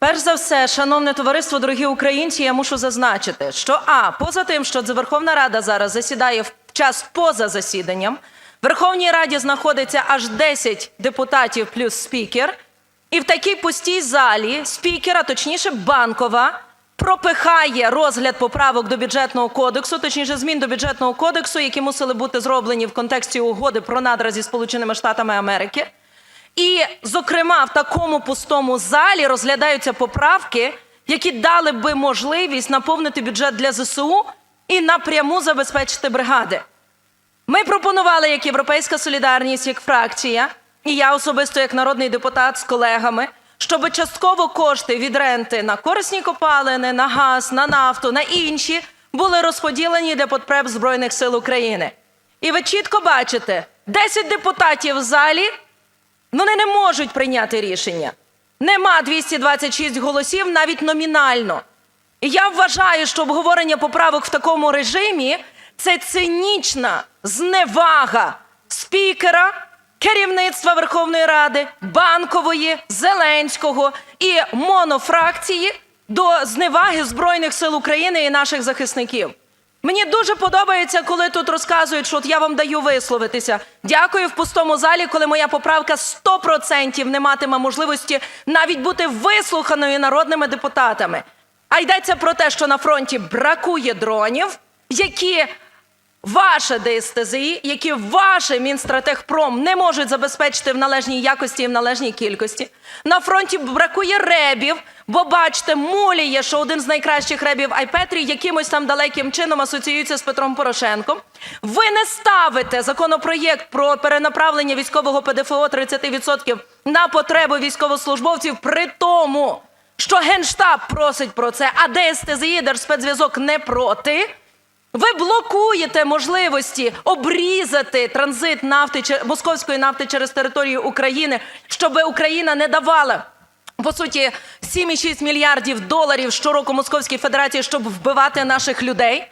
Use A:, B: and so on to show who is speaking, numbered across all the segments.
A: Перш за все, шановне товариство, дорогі українці, я мушу зазначити, що а поза тим, що Верховна Рада зараз засідає в час поза засіданням, в Верховній Раді знаходиться аж 10 депутатів плюс спікер, і в такій пустій залі спікера, точніше, банкова, пропихає розгляд поправок до бюджетного кодексу, точніше змін до бюджетного кодексу, які мусили бути зроблені в контексті угоди про надра зі Сполученими Штатами Америки. І, зокрема, в такому пустому залі розглядаються поправки, які дали би можливість наповнити бюджет для ЗСУ і напряму забезпечити бригади. Ми пропонували як Європейська солідарність, як фракція, і я особисто як народний депутат з колегами, щоб частково кошти від ренти на корисні копалини, на газ, на нафту, на інші були розподілені для потреб Збройних сил України. І ви чітко бачите, 10 депутатів в залі вони не можуть прийняти рішення. Нема 226 голосів навіть номінально. І я вважаю, що обговорення поправок в такому режимі це цинічна зневага спікера, керівництва Верховної Ради, банкової, Зеленського і монофракції до зневаги Збройних сил України і наших захисників. Мені дуже подобається, коли тут розказують, що от я вам даю висловитися. Дякую в пустому залі, коли моя поправка 100% не матиме можливості навіть бути вислуханою народними депутатами. А йдеться про те, що на фронті бракує дронів, які ваше ДСТЗІ, які ваше Мінстратегпром не можуть забезпечити в належній якості і в належній кількості. На фронті бракує ребів, бо бачите, муліє, що один з найкращих ребів Айпетрі якимось там далеким чином асоціюється з Петром Порошенком. Ви не ставите законопроєкт про перенаправлення військового ПДФО 30% на потреби військовослужбовців при тому, що Генштаб просить про це, а ДСТЗІ, Держспецзв'язок не проти. Ви блокуєте можливості обрізати транзит нафти московської нафти через територію України, щоб Україна не давала. По суті, 7,6 мільярдів доларів щороку Московській Федерації, щоб вбивати наших людей.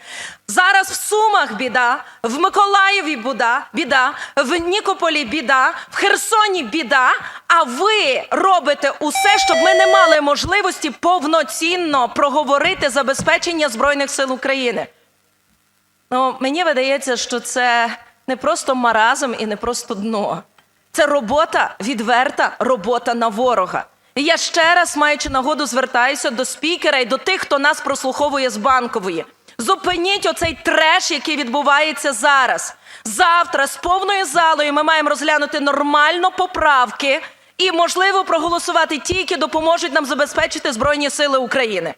A: Зараз в Сумах біда, в Миколаєві біда, біда, в Нікополі біда, в Херсоні біда. А ви робите усе, щоб ми не мали можливості повноцінно проговорити забезпечення Збройних сил України. Ну, мені видається, що це не просто маразм і не просто дно. Це робота, відверта робота на ворога. І я ще раз, маючи нагоду, звертаюся до спікера і до тих, хто нас прослуховує з банкової. Зупиніть оцей треш, який відбувається зараз. Завтра з повною залою ми маємо розглянути нормально поправки і, можливо, проголосувати ті, які допоможуть нам забезпечити Збройні Сили України.